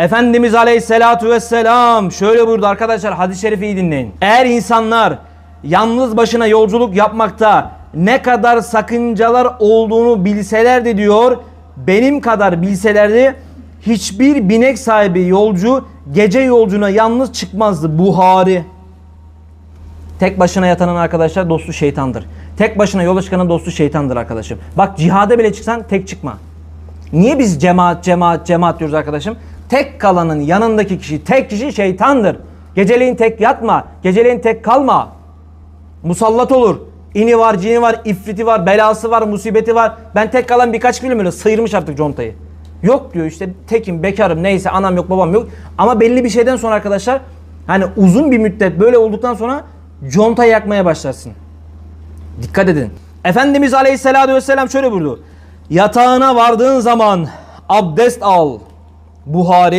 Efendimiz Aleyhisselatu Vesselam şöyle buyurdu arkadaşlar hadis-i şerifi iyi dinleyin. Eğer insanlar yalnız başına yolculuk yapmakta ne kadar sakıncalar olduğunu bilselerdi diyor. Benim kadar bilselerdi hiçbir binek sahibi yolcu gece yolcuna yalnız çıkmazdı. Buhari. Tek başına yatanın arkadaşlar dostu şeytandır. Tek başına yola çıkanın dostu şeytandır arkadaşım. Bak cihada bile çıksan tek çıkma. Niye biz cemaat cemaat cemaat diyoruz arkadaşım? Tek kalanın yanındaki kişi, tek kişi şeytandır. Geceleyin tek yatma, geceleyin tek kalma. Musallat olur. İni var, cini var, ifriti var, belası var, musibeti var. Ben tek kalan birkaç film öyle sıyırmış artık contayı. Yok diyor işte tekim, bekarım, neyse anam yok, babam yok. Ama belli bir şeyden sonra arkadaşlar hani uzun bir müddet böyle olduktan sonra contayı yakmaya başlarsın. Dikkat edin. Efendimiz Aleyhisselatü Vesselam şöyle buyurdu. Yatağına vardığın zaman abdest al. Buhari